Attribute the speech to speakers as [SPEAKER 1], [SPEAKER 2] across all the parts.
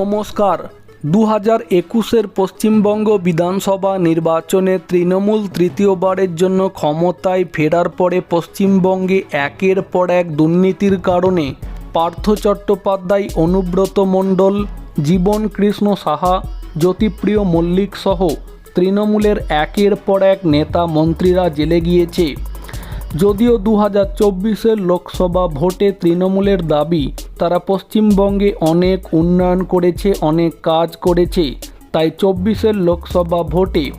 [SPEAKER 1] নমস্কার। দু হাজার একুশের পশ্চিমবঙ্গ বিধানসভা নির্বাচনে তৃণমূল তৃতীয়বারের জন্য ক্ষমতায় ফেরার পরে পশ্চিমবঙ্গে একের পর এক দুর্নীতির কারণে পার্থ চট্টোপাধ্যায়, অনুব্রত মণ্ডল, জীবন কৃষ্ণ সাহা, জ্যোতিপ্রিয় মল্লিক সহ তৃণমূলের একের পর এক নেতা মন্ত্রীরা জেলে গিয়েছে। যদিও দু হাজার লোকসভা ভোটে তৃণমূলের দাবি তারা পশ্চিমবঙ্গে অনেক উন্নয়ন করেছে, অনেক কাজ করেছে। তাই চব্বিশের লোকসভা ভোটে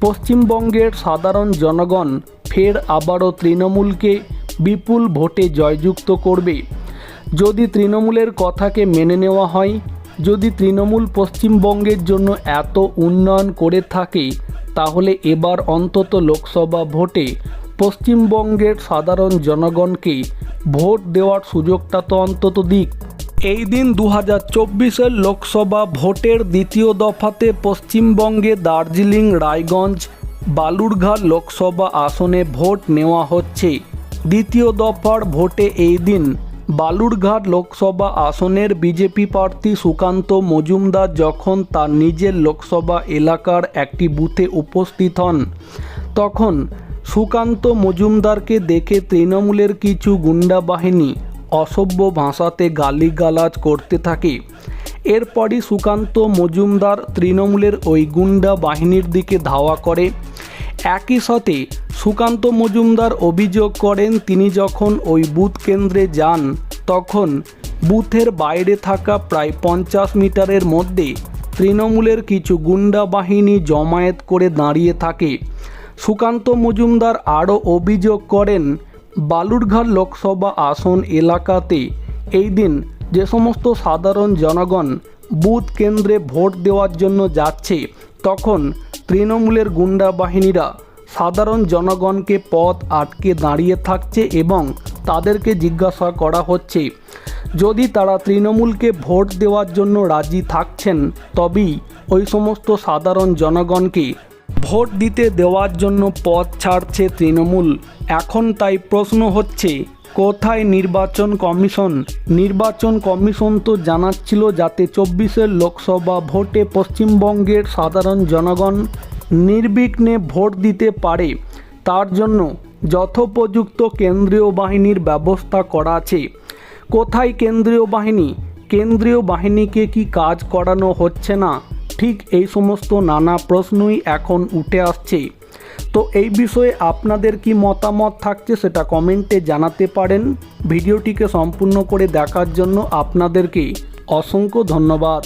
[SPEAKER 1] পশ্চিমবঙ্গের সাধারণ জনগণ ফের আবারও তৃণমূলকে বিপুল ভোটে জয়যুক্ত করবে। যদি তৃণমূলের কথাকে মেনে নেওয়া হয়, যদি তৃণমূল পশ্চিমবঙ্গের জন্য এত উন্নয়ন করে থাকে, তাহলে এবার অন্তত লোকসভা ভোটে পশ্চিমবঙ্গের সাধারণ জনগণকে ভোট দেওয়ার সুযোগটা তো অন্তত দিক। এই দিন দু হাজার চব্বিশের লোকসভা ভোটের দ্বিতীয় দফাতে পশ্চিমবঙ্গে দার্জিলিং, রায়গঞ্জ, বালুরঘাট লোকসভা আসনে ভোট নেওয়া হচ্ছে। দ্বিতীয় দফার ভোটে এই দিন বালুরঘাট লোকসভা আসনের বিজেপি প্রার্থী সুকান্ত মজুমদার যখন তার নিজের লোকসভা এলাকার একটি বুথে উপস্থিত হন, তখন সুকান্ত মজুমদারকে দেখে তৃণমূলের কিছু গুন্ডা বাহিনী অসভ্য ভাষাতে গালিগালাজ করতে থাকে। এরপরই সুকান্ত মজুমদার তৃণমূলের ওই গুন্ডা বাহিনীর দিকে ধাওয়া করে। একই সাথে সুকান্ত মজুমদার অভিযোগ করেন, তিনি যখন ওই বুথ কেন্দ্রে যান, তখন বুথের বাইরে থাকা প্রায় পঞ্চাশ মিটারের মধ্যে তৃণমূলের কিছু গুন্ডা বাহিনী জমায়েত করে দাঁড়িয়ে থাকে। সুকান্ত মজুমদার আরও অভিযোগ করেন, বালুরঘাট লোকসভা আসন এলাকাতে এই দিন যে সমস্ত সাধারণ জনগণ বুথ কেন্দ্রে ভোট দেওয়ার জন্য যাচ্ছে, তখন তৃণমূলের গুন্ডা বাহিনীরা সাধারণ জনগণকে পথ আটকে দাঁড়িয়ে থাকছে এবং তাদেরকে জিজ্ঞাসা করা হচ্ছে, যদি তারা তৃণমূলকে ভোট দেওয়ার জন্য রাজি থাকছেন, তবেই ওই সমস্ত সাধারণ জনগণকে ভোট দিতে দেওয়ার জন্য পথ ছাড়ছে তৃণমূল। এখন তাই প্রশ্ন হচ্ছে, কোথায় নির্বাচন কমিশন? নির্বাচন কমিশন তো জানাচ্ছিল যাতে চব্বিশের লোকসভা ভোটে পশ্চিমবঙ্গের সাধারণ জনগণ নির্বিঘ্নে ভোট দিতে পারে। তার জন্য যথোপযুক্ত কেন্দ্রীয় বাহিনীর ব্যবস্থা করা আছে। কোথায় কেন্দ্রীয় বাহিনী? কেন্দ্রীয় বাহিনীকে কি কাজ করানো হচ্ছে না? ঠিক এই সমস্ত নানা প্রশ্নই এখন উঠে আসছে। তো এই বিষয়ে আপনাদের কি মতামত থাকছে সেটা কমেন্টে জানাতে পারেন। ভিডিওটিকে সম্পূর্ণ করে দেখার জন্য আপনাদেরকে অসংখ্য ধন্যবাদ।